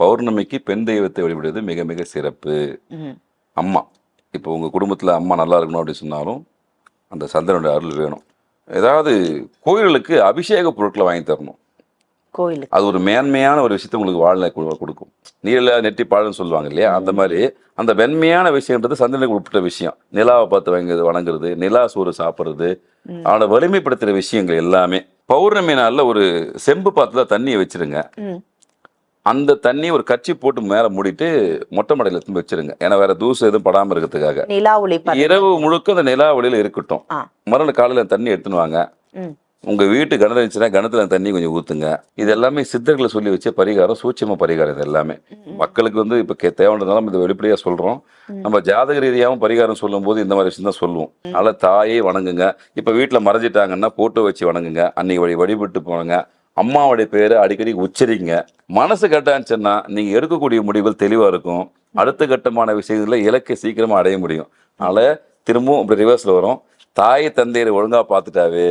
பௌர்ணமிக்கு பெண் தெய்வத்தை வழிபடுவது மிக மிக சிறப்பு. அம்மா. இப்போ உங்கள் குடும்பத்தில் அம்மா நல்லா இருக்கணும் அப்படின்னு சொன்னாலும் அந்த சந்திரனுடைய அருள் வேணும். ஏதாவது கோயில்களுக்கு அபிஷேக பொருட்களை வாங்கி தரணும். கோயிலுக்கு. அது ஒரு மேன்மையான ஒரு விஷயத்தை உங்களுக்கு வாழ்நிலை கொடுக்கும். நீல நெட்டி பாழுன்னு சொல்லுவாங்க இல்லையா? அந்த மாதிரி அந்த வெண்மையான விஷயம்ன்றது சந்திரனுக்கு உட்பட்ட விஷயம். நிலாவை பார்த்து வாங்குறது வணங்குறது நிலா சோறு சாப்பிட்றது அவனை வலிமைப்படுத்துகிற விஷயங்கள் எல்லாமே. பௌர்ணமி நாளில் ஒரு செம்பு பாத்துல தண்ணியை வச்சிருங்க. அந்த தண்ணி ஒரு கச்சி போட்டு மேலே மூடிட்டு மொட்டை மடையில் எடுத்து வச்சிருங்க. ஏன்னா வேற தூசு எதுவும் படாமல் இருக்கிறதுக்காக. நிலா ஒளி பர- இரவு முழுக்க அந்த நிலா ஒளியில இருக்கட்டும். மறுநாள் காலையில் தண்ணி எடுத்துன்னு வாங்க. உங்க வீட்டு கிணறு இருந்துச்சுன்னா கிணத்துல தண்ணி கொஞ்சம் ஊத்துங்க. இது எல்லாமே சித்தர்களை சொல்லி வச்ச பரிகாரம் சூட்சம பரிகாரம் இது எல்லாமே. மக்களுக்கு வந்து இப்போ கே தேவைன்றதால நம்ம இதை வெளிப்படையா சொல்றோம். நம்ம ஜாதக ரீதியாகவும் பரிகாரம் சொல்லும்போது இந்த மாதிரி விஷயம் தான் சொல்லுவோம். அதனால தாயே வணங்குங்க. இப்போ வீட்டில் மறைஞ்சிட்டாங்கன்னா போட்டோ வச்சு வணங்குங்க. அன்னைக்கு வழி வழிபட்டு போனுங்க அம்மாவுடைய பேரை அடிக்கடி உச்சரிங்க. மனசு கட்டாச்சுன்னா நீங்க எடுக்கக்கூடிய முடிவுகள் தெளிவா இருக்கும். அடுத்த கட்டமான விஷயங்களை இலக்கை சீக்கிரமா அடைய முடியும். அதனால திரும்பவும் இப்படி ரிவர்ஸ்ல வரும். தாய் தந்தையரை ஒழுங்கா பார்த்துட்டாவே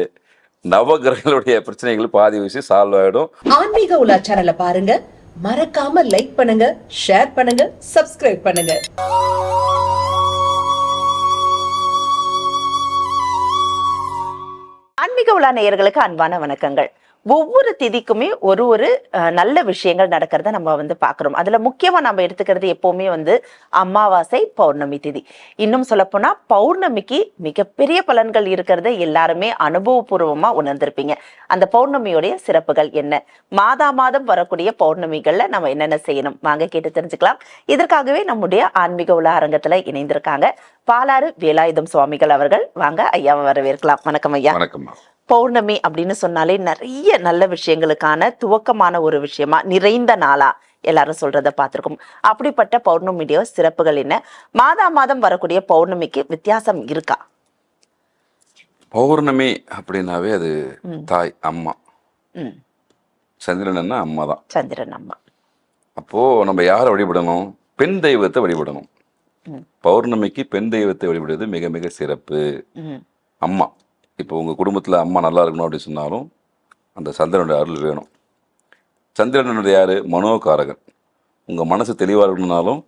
நவகிரகங்களுடைய பிரச்சனைகள் பாதி விஷயம் சால்வ் ஆயிடும். ஆன்மீக உலா சேனலை பாருங்க. மறக்காம லைக் பண்ணுங்க ஷேர் பண்ணுங்க சப்ஸ்கிரைப் பண்ணுங்க. ஆன்மீக உலா நேயர்களுக்கு அன்பான வணக்கங்கள். ஒவ்வொரு திதிக்குமே ஒரு ஒரு நல்ல விஷயங்கள் நடக்கிறத நம்ம வந்து பார்க்குறோம் அதுல முக்கியமா நம்ம எடுத்துக்கிறது எப்பவுமே வந்து அமாவாசை பௌர்ணமி திதி. இன்னும் சொல்லப்போனால் பௌர்ணமிக்கு மிகப்பெரிய பலன்கள் இருக்கிறத எல்லாருமே அனுபவபூர்வமாக உணர்ந்திருப்பீங்க. அந்த பௌர்ணமியுடைய சிறப்புகள் என்ன? மாதா மாதம் வரக்கூடிய பௌர்ணமிகளில் நம்ம என்னென்ன செய்யணும்? வாங்க கேட்டு தெரிஞ்சுக்கலாம். இதற்காகவே நம்முடைய ஆன்மீக உலா அரங்கத்துல இணைந்திருக்காங்க பாலாறு வேலாயுதம் சுவாமிகள் அவர்கள். வாங்க ஐயாவை வரவேற்கலாம். வணக்கம் ஐயா. வணக்கம் பௌர்ணமி அப்படின்னு சொன்னாலே நிறைய நல்ல விஷயங்களுக்கான துவக்கமான ஒரு விஷயமா நிறைந்த நாளா எல்லாரும் சொல்றத பார்த்திருக்கோம். அப்படிப்பட்ட பௌர்ணமியுடைய சிறப்புகள் என்ன? மாதா மாதம் வரக்கூடிய பௌர்ணமிக்கு வித்தியாசம் இருக்கா? பௌர்ணமி அப்படின்னாவே அது தாய் அம்மா. ம். சந்திரன்னா அம்மா தான் சந்திரன் அம்மா. அப்போ நம்ம யாரை வழிபடணும்? பெண் தெய்வத்தை வழிபடணும். பௌர்ணமிக்கு பெண் தெய்வத்தை வழிபடுவது மிக மிக சிறப்பு. அம்மா. இப்போ உங்கள் குடும்பத்தில் அம்மா நல்லா இருக்கணும் அப்படின்னு சொன்னாலும் அந்த சந்திரனுடைய அருள் வேணும். சந்திரனுடைய யார்? மனோகாரகன். உங்கள் மனசு தெளிவாக இருக்கணும்னாலும்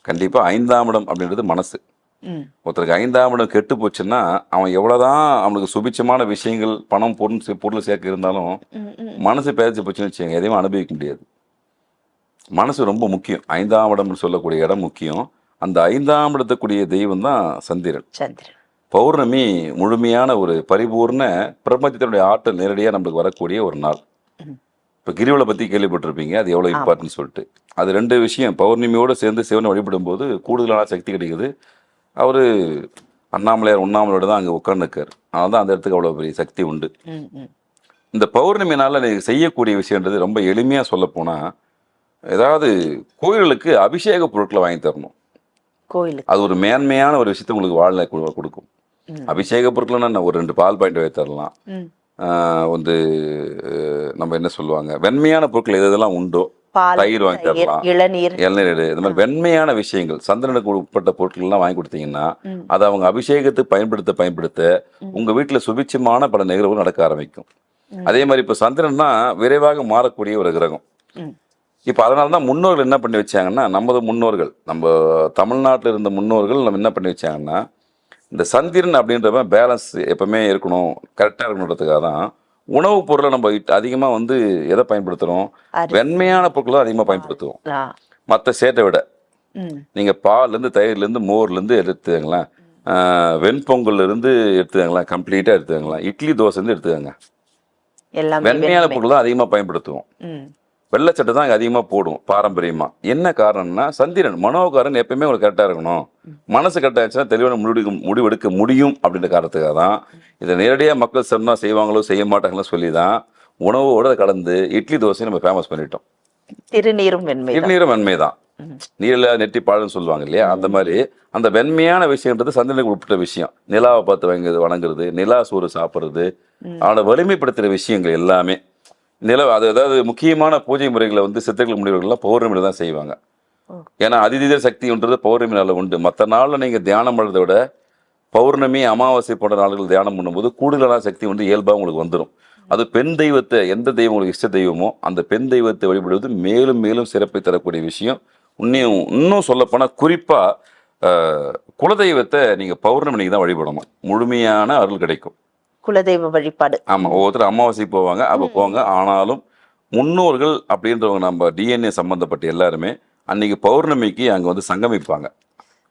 கண்டிப்பாக ஐந்தாம் இடம் அப்படின்றது மனசு. ஒருத்தருக்கு ஐந்தாம் இடம் கெட்டு போச்சுன்னா அவன் எவ்வளோதான் அவனுக்கு சுபிச்சமான விஷயங்கள் பணம் பொருள் பொருள் சேர்க்க இருந்தாலும் மனசு பேச்சு போச்சுன்னு வச்சுக்கோங்க எதையும் அனுபவிக்க முடியாது. மனசு ரொம்ப முக்கியம். ஐந்தாம் இடம்னு சொல்லக்கூடிய இடம் முக்கியம். அந்த ஐந்தாம் இடத்துக்குரிய தெய்வம் தான் சந்திரன். சந்திரன். பௌர்ணமி முழுமையான ஒரு பரிபூர்ண பிரபஞ்சத்தினுடைய ஆற்றல் நேரடியாக நம்மளுக்கு வரக்கூடிய ஒரு நாள். இப்போ கிரிவலை பற்றி கேள்விப்பட்டிருப்பீங்க அது எவ்வளோ இம்பார்ட்டன்ட் சொல்லிட்டு. அது ரெண்டு விஷயம் பௌர்ணமியோடு சேர்ந்து சிவனை வழிபடும் போது கூடுதலான சக்தி கிடைக்குது. அவர் அண்ணாமலையார் உண்ணாமலையோட தான் அங்கே உட்காந்துருக்கார் அதனால தான் அந்த இடத்துக்கு அவ்வளோ பெரிய சக்தி உண்டு. இந்த பௌர்ணமி நாளில் நீங்கள் செய்யக்கூடிய விஷயன்றது ரொம்ப எளிமையாக சொல்லப்போனால் ஏதாவது கோயில்களுக்கு அபிஷேக பொருட்களை வாங்கி தரணும். கோயிலுக்கு. அது ஒரு மேன்மையான ஒரு விஷயத்தை உங்களுக்கு வாழ்நிலை கு- கொடுக்கும். அபிஷேக பொருட்கள்னா ஒரு ரெண்டு பால் பாயிண்ட் தரலாம். வந்து நம்ம என்ன சொல்லுவாங்க? வெண்மையான பொருட்கள் எது எதெல்லாம் உண்டோ? தயிர் வாங்கி தரலாம். இளநீர். இளநீர் இந்த மாதிரி வெண்மையான விஷயங்கள் சந்திரனுக்கு உட்பட்ட பொருட்கள்லாம் வாங்கி கொடுத்தீங்கன்னா. அதை அவங்க அபிஷேகத்துக்கு பயன்படுத்த பயன்படுத்த உங்க வீட்டில் சுபிட்சமான பல நிகழ்வுகள் நடக்க ஆரம்பிக்கும். அதே மாதிரி இப்போ சந்திரன்னா விரைவாக மாறக்கூடிய ஒரு கிரகம். இப்போ அதனால தான் முன்னோர்கள் என்ன பண்ணி வச்சாங்கன்னா நமது முன்னோர்கள் நம்ம தமிழ்நாட்டில் இருந்த முன்னோர்கள் நம்ம என்ன பண்ணி வச்சாங்கன்னா இந்த சந்திரன் அப்படின்றவன் பேலன்ஸ் எப்பவுமே இருக்கணும் கரெக்டாக இருக்கணுன்றதுக்காக தான் உணவுப் பொருளை நம்ம அதிகமாக வந்து எதை பயன்படுத்துகிறோம். வெண்மையான பொருட்களை அதிகமாக பயன்படுத்துவோம். மற்ற சேட்டை விட. நீங்கள் பால்லேருந்து தயிர்லேருந்து மோர்லேருந்து எடுத்துக்கங்களேன். ஆஹ் வெண்பொங்கல்ல இருந்து எடுத்துக்கங்களேன் கம்ப்ளீட்டாக எடுத்துக்கங்களேன். இட்லி தோசைலேருந்து எடுத்துக்கங்க. வெண்மையான வெண்மை. பொருள் தான் அதிகமாக பயன்படுத்துவோம். வெள்ளச்சட்டை தான் அதிகமாக போடும் பாரம்பரியமா. என்ன காரணம்னா சந்திரன் மனோகாரன் எப்பயுமே உங்களுக்கு கரெக்டாக இருக்கணும். மனசு கரெக்டாக இருந்துச்சுன்னா தெளிவான முடிவு முடிவெடுக்க முடியும் அப்படின்ற காரணத்துக்காக தான். இதை நேரடியாக மக்கள் சொன்னா செய்வாங்களோ செய்ய மாட்டாங்களோ சொல்லி தான் உணவோட கலந்து இட்லி தோசை நம்ம ஃபேமஸ் பண்ணிட்டோம். திருநீரும் வெண்மை இட்நீரும் வெண்மை தான் நீல நெட்டி பாழுன்னு சொல்லுவாங்க இல்லையா? அந்த மாதிரி அந்த வெண்மையான விஷயம்ன்றது சந்திரனுக்கு உட்பட்ட விஷயம். நிலாவை பார்த்து வாங்குறது வணங்குறது நிலா சோறு சாப்பிட்றது அவனை வலிமைப்படுத்துகிற விஷயங்கள் எல்லாமே. நில அது அதாவது முக்கியமான பூஜை முறைகளை வந்து சித்தர்கள் முனிவர்கள்லாம் பௌர்ணமியில் தான் செய்வாங்க. ஏன்னா அதிதீத சக்தின்றது பௌர்ணமி நாளில் உண்டு. மற்ற நாளில் நீங்கள் தியானம் பண்ணுறதை விட பௌர்ணமி அமாவாசை போன்ற நாள்கள் தியானம் பண்ணும்போது கூடுதலான சக்தி வந்து இயல்பாக உங்களுக்கு வந்துடும் அது பெண் தெய்வத்தை எந்த தெய்வம் உங்களுக்கு இஷ்ட தெய்வமோ அந்த பெண் தெய்வத்தை வழிபடுவது மேலும் மேலும் சிறப்பை தரக்கூடிய விஷயம். இன்னும் இன்னும் சொல்லப்போனால் குறிப்பாக குலதெய்வத்தை நீங்கள் பௌர்ணமிக்கு தான் வழிபடணும். முழுமையான அருள் கிடைக்கும். குலதெய்வ வழிபாடு. ஆமாம் ஒவ்வொருத்தர் அமாவாசைக்கு போவாங்க. அப்போ போங்க. ஆனாலும் முன்னோர்கள் அப்படின்றவங்க நம்ம டிஎன்ஏ சம்மந்தப்பட்ட எல்லாருமே அன்னைக்கு பௌர்ணமிக்கு அங்கே வந்து சங்கமிப்பாங்க.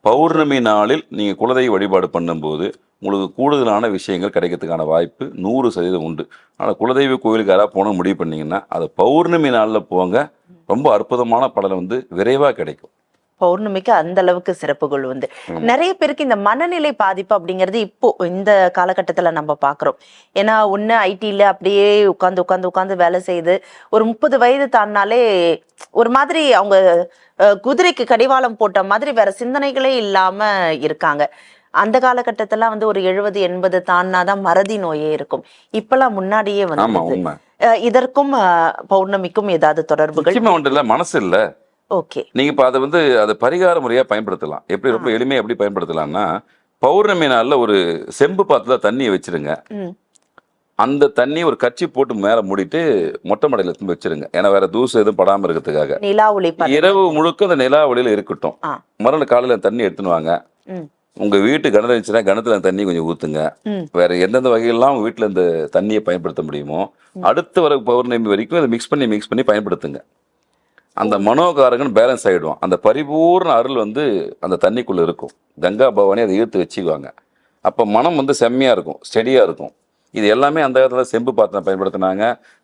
பௌர்ணமி நாளில் நீங்கள் குலதெய்வ வழிபாடு பண்ணும்போது உங்களுக்கு கூடுதலான விஷயங்கள் கிடைக்கிறதுக்கான வாய்ப்பு நூறு சதவீதம் உண்டு. ஆனால் குலதெய்வ கோயிலுக்கு யாராவது போன முடிவு பண்ணீங்கன்னா அது பௌர்ணமி நாளில் போங்க. ரொம்ப அற்புதமான பலன் வந்து விரைவாக கிடைக்கும். பௌர்ணமிக்கு அந்த அளவுக்கு சிறப்புகள் வந்து நிறைய பேருக்கு இந்த மனநிலை பாதிப்பு அப்படிங்கிறது இப்போ இந்த காலகட்டத்துல நம்ம பாக்குறோம். ஏன்னா ஒண்ணு ஐடில அப்படியே உட்காந்து உட்காந்து உட்காந்து வேலை செய்து ஒரு முப்பது வயது தாண்டினாலே ஒரு மாதிரி அவங்க குதிரைக்கு கடிவாளம் போட்ட மாதிரி வேற சிந்தனைகளே இல்லாம இருக்காங்க. அந்த காலகட்டத்துல வந்து ஒரு எழுபது எண்பது தாண்டினாதான் மறதி நோயே இருக்கும். இப்பெல்லாம் முன்னாடியே வந்து இதற்கும் பௌர்ணமிக்கும் ஏதாவது தொடர்புகள்? ஒன்று இல்லை மனசு இல்லை. ஓகே. நீங்கள் இப்போ அதை வந்து அதை பரிகார முறையாக பயன்படுத்தலாம். எப்படி ரொம்ப எளிமையாக எப்படி பயன்படுத்தலாம்னா பௌர்ணமி நாளில் ஒரு செம்பு பாத்துல தண்ணியை வச்சிருங்க. அந்த தண்ணி ஒரு கச்சி போட்டு மேலே மூடிட்டு மொட்டை மடையில் எடுத்து வச்சிருங்க. ஏன்னா வேற தூசு எதுவும் படாமல் இருக்கிறதுக்காக. நிலா ஒளி பட- இரவு முழுக்க அந்த நிலா ஒளியில இருக்கட்டும். மறுநாள் காலையில் தண்ணி எடுத்துன்னு வாங்க. உங்க வீட்டு கிணறு இருந்துச்சுன்னா கிணத்துல தண்ணி கொஞ்சம் ஊத்துங்க. வேற எந்தெந்த வகையெல்லாம் உங்க வீட்டில் இந்த தண்ணியை பயன்படுத்த முடியுமோ அடுத்த வர பௌர்ணமி வரைக்கும் அதை மிக்ஸ் பண்ணி மிக்ஸ் பண்ணி பயன்படுத்துங்க. அந்த மனோகாரகன் பேலன்ஸ் ஆயிடுவான். அந்த பரிபூர்ண அருள் வந்து அந்த தண்ணிக்குள்ள இருக்கும். கங்கா பவானி அதை ஈர்த்து வச்சுக்குவாங்க. அப்போ மனம் வந்து செம்மையா இருக்கும் ஸ்டெடியா இருக்கும். இது எல்லாமே அந்த காலத்துல செம்பு பாத்திரம் பயன்படுத்தினாங்க.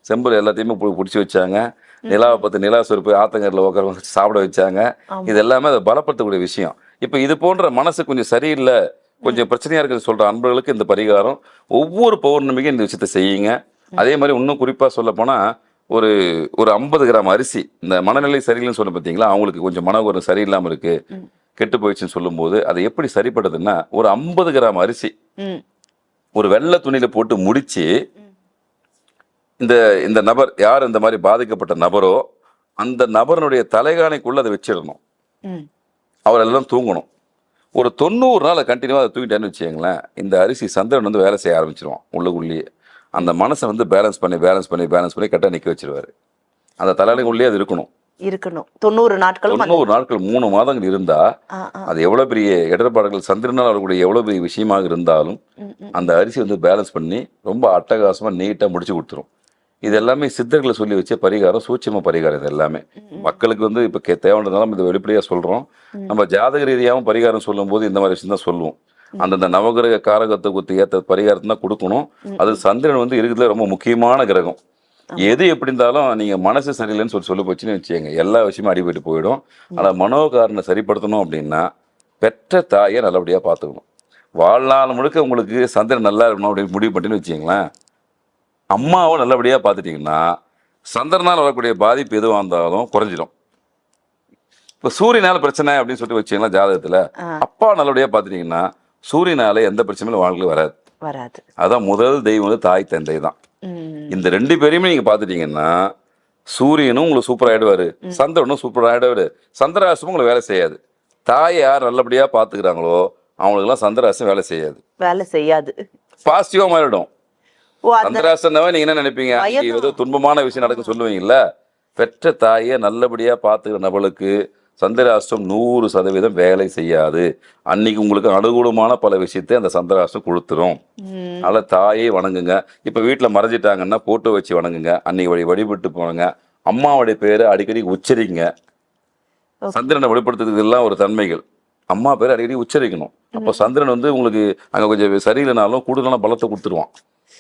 செம்பு எல்லாத்தையுமே பிடிச்சி வச்சாங்க. நிலாவை பார்த்து நிலா சொருப்பு ஆத்தங்கரில் உட்கார சாப்பிட வச்சாங்க. இது எல்லாமே அதை பலப்படுத்தக்கூடிய விஷயம். இப்போ இது போன்ற மனசு கொஞ்சம் சரியில்லை கொஞ்சம் பிரச்சனையா இருக்குன்னு சொல்ற அன்பர்களுக்கு இந்த பரிகாரம் ஒவ்வொரு பௌர்ணமிக்கும் இந்த விஷயத்தை செய்யுங்க. அதே மாதிரி இன்னும் குறிப்பா சொல்ல போனா ஒரு ஒரு ஐம்பது கிராம் அரிசி. இந்த மனநிலை சரியில்லைன்னு சொன்ன பார்த்தீங்களா அவங்களுக்கு கொஞ்சம் மனோகரம் சரியில்லாம இருக்கு. ம். கெட்டு போயிடுச்சுன்னு சொல்லும்போது அதை எப்படி சரிப்படுதுன்னா ஒரு ஐம்பது கிராம் அரிசி ஒரு வெள்ளை துணியில போட்டு முடிச்சு இந்த இந்த நபர் யார் இந்த மாதிரி பாதிக்கப்பட்ட நபரோ அந்த நபரனுடைய தலைகாணிக்குள்ள அதை வச்சிடணும். அவர் எல்லாம் தூங்கணும். ஒரு தொண்ணூறு நாள் கண்டினியூவாக அதை தூக்கிட்டேன்னு வச்சுக்கங்களேன் இந்த அரிசி சந்திரன் வந்து வேலை செய்ய ஆரம்பிச்சிருவான் உள்ளுக்குள்ளேயே. அந்த மனசை வந்து பேலன்ஸ் பண்ணி பேலன்ஸ் பண்ணி பேலன்ஸ் பண்ணி கரெக்டாக நிற்க வச்சிருவாரு. அந்த தலைவலிக்குள்ளேயே அது இருக்கணும். இருக்கணும். தொண்ணூறு நாட்களும் அந்த- தொண்ணூறு நாட்கள் மூணு மாதங்கள் இருந்தா. அது எவ்வளவு பெரிய இடர்பாடுகள் சந்திரனால் வரக்கூடிய எவ்வளவு பெரிய விஷயமாக இருந்தாலும். அந்த அரிசி வந்து பேலன்ஸ் பண்ணி ரொம்ப அட்டகாசமா நீட்டா முடிச்சு கொடுத்துரும். இது எல்லாமே சித்தர்களை சொல்லி வச்ச பரிகாரம் சூட்சம பரிகாரம் இது எல்லாமே. மக்களுக்கு வந்து இப்போ கே தேவைன்றதாலும் இது வெளிப்படையா சொல்றோம். நம்ம ஜாதக ரீதியாகவும் பரிகாரம் சொல்லும்போது இந்த மாதிரி விஷயம் தான் சொல்லுவோம். அந்தந்த நவகிரக காரகத்துக்கு ஏற்ற பரிகாரத்தை தான் கொடுக்கணும் அது சந்திரன் வந்து இருக்கிறதுல ரொம்ப முக்கியமான கிரகம். எது எப்படி இருந்தாலும் நீங்க மனசு சரியில்லைன்னு சொல்லி சொல்ல போச்சுன்னு வச்சுக்கோங்க. எல்லா விஷயமும் அடிபட்டு போயிடும். ஆனா மனோகாரனை சரிப்படுத்தணும் அப்படின்னா பெற்ற தாயை நல்லபடியா பார்த்துக்கணும். வாழ்நாள் முழுக்க உங்களுக்கு சந்திரன் நல்லா இருக்கணும் அப்படின்னு முடிவு பண்ணின்னு வச்சுங்களேன் அம்மாவை நல்லபடியா பார்த்துட்டீங்கன்னா சந்திரனால் வரக்கூடிய பாதிப்பு எதுவாக இருந்தாலும் குறைஞ்சிடும் இப்போ சூரியனால பிரச்சனை அப்படின்னு சொல்லிட்டு வச்சீங்களா ஜாதகத்துல. அப்பா நல்லபடியா பார்த்துட்டீங்கன்னா சூரியனால எந்த பிரச்சனையும் வாழ்க்கையில் வராது. வராது. அதான் முதல் தெய்வம் வந்து தாய் தந்தை தான். இந்த ரெண்டு பேரையுமே நீங்க பாத்துட்டீங்கன்னா சூரியனும் உங்களுக்கு சூப்பர் ஆயிடுவாரு சந்திரனும் சூப்பர் ஆயிடுவாரு. சந்திராசமும் உங்களுக்கு வேலை செய்யாது. தாயை யார் நல்லபடியா பாத்துக்கிறாங்களோ அவங்களுக்குலாம் சந்திராசம் வேலை செய்யாது. வேலை செய்யாது. பாசிட்டிவா மாறிடும். சந்திராசனவே நீங்க என்ன நினைப்பீங்க? ஏதோ துன்பமான விஷயம் நடக்கும் சொல்லுவீங்கல்ல? பெற்ற தாயை நல்லபடியா பாத்துக்கிற நபளுக்கு சந்திராஷ்டம் நூறு சதவீதம் வேலை செய்யாது. அன்னைக்கு உங்களுக்கு அனுகூலமான பல விஷயத்தை அந்த சந்திராஷ்டம் கொடுத்துரும். அதனால தாயே வணங்குங்க. இப்ப வீட்டுல மறைஞ்சிட்டாங்கன்னா போட்டோ வச்சு வணங்குங்க. அன்னைக்கு வழி வழிபட்டு போங்க அம்மாவுடைய பேரை அடிக்கடி உச்சரிங்க. சந்திரனை வெளிப்படுத்துறதுக்கு எல்லாம் ஒரு தன்மைகள். அம்மா பேரை அடிக்கடி உச்சரிக்கணும். அப்போ சந்திரன் வந்து உங்களுக்கு அங்க கொஞ்சம் சரியில்லைனாலும் கூடுதலான பலத்தை கொடுத்துருவான்.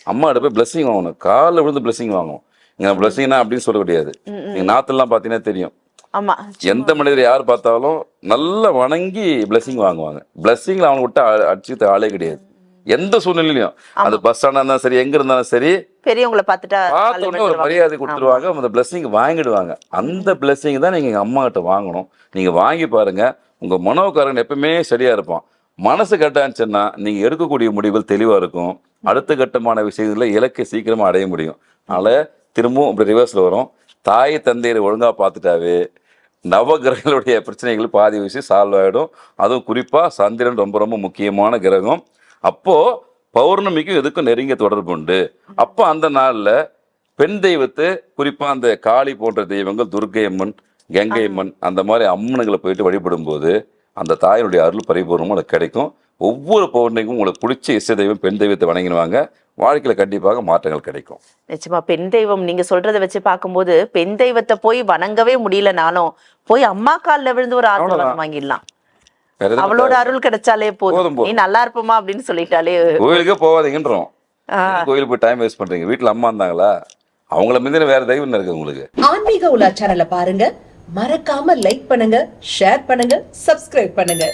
அம்மா போய் பிளஸ்ஸிங் வாங்கணும். காலில் விழுந்து பிளஸ்ஸிங் வாங்கணும். இங்க பிளஸ்ஸிங்னா அப்படின்னு சொல்ல முடியாது. ம், ம். நீங்க நாத்தெல்லாம் பார்த்தீங்கன்னா தெரியும். ஆமா எந்த மனிதர் யார் பார்த்தாலும் நல்லா வணங்கி பிளஸ்ஸிங் வாங்குவாங்க. பிளஸ்ஸிங்ல அவனை விட்டு அ- அடிச்சுக்க ஆளே கிடையாது. எந்த சூழ்நிலையிலும் அது பஸ் ஸ்டாண்டா இருந்தாலும் சரி எங்க இருந்தாலும் சரி பெரியவங்களை பார்த்துட்டா பார்த்த உடனே ஒரு. மரியாதை கொடுத்துருவாங்க அந்த பிளஸ்ஸிங் வாங்கிடுவாங்க. அந்த பிளஸ்ஸிங் தான் நீங்க எங்க அம்மா கிட்ட வாங்கணும். நீங்க வாங்கி பாருங்க உங்க மனோகாரன் எப்பவுமே சரியா இருப்பான். மனசு கட்டாச்சுன்னா நீங்க எடுக்கக்கூடிய முடிவுகள் தெளிவா இருக்கும். அடுத்த கட்டமான விஷயங்கள்ல இலக்கை சீக்கிரமா அடைய முடியும். அதனால திரும்பவும் இப்படி ரிவர்ஸ்ல வரும். தாய் தந்தையரை ஒழுங்கா பார்த்துட்டாவே நவகிரகங்களுடைய பிரச்சனைகள் பாதி விஷயம் சால்வ் ஆயிடும். அதுவும் குறிப்பா சந்திரன் ரொம்ப ரொம்ப முக்கியமான கிரகம். அப்போ பௌர்ணமிக்கும் இதுக்கும் நெருங்கிய தொடர்பு உண்டு. அப்போ அந்த நாள்ல பெண் தெய்வத்தை குறிப்பா அந்த காளி போன்ற தெய்வங்கள் துர்க்கை அம்மன் கங்கை அம்மன் அந்த மாதிரி அம்மனுங்களை போயிட்டு வழிபடும் போது அந்த தாயினுடைய அருள் பரிபூர்ணமும் உங்களுக்கு கிடைக்கும். ஒவ்வொரு பௌர்ணமிக்கும் உங்களுக்கு பிடிச்ச இசை தெய்வம் பெண் தெய்வத்தை வணங்கிடுவாங்க. வாழ்க்கையில கண்டிப்பாக மாற்றங்கள் கிடைக்கும். நிச்சயமா பெண் தெய்வம் நீங்க சொல்றதை வச்சு பார்க்கும்போது பெண் தெய்வத்தை போய் வணங்கவே முடியலனாலும் போய் அம்மா கால்ல விழுந்து ஒரு ஆசீர்வாதம். வாங்கிடலாம். அவளோட அருள் கிடைச்சாலே போதும். நீ நல்லா இருப்பமா அப்படின்னு சொல்லிட்டாலே கோயிலுக்கே போகாதீங்கன்றோம். ஆ. கோயிலுக்கு போய் டைம் வேஸ்ட் பண்றீங்க? வீட்டுல அம்மா இருந்தாங்களா? அவங்கள மீது வேற தெய்வம் இருக்கு உங்களுக்கு. ஆன்மீக உலா சேனலை பாருங்க. மறக்காம லைக் பண்ணுங்க ஷேர் பண்ணுங்க சப்ஸ்கிரைப் பண்ணுங்க.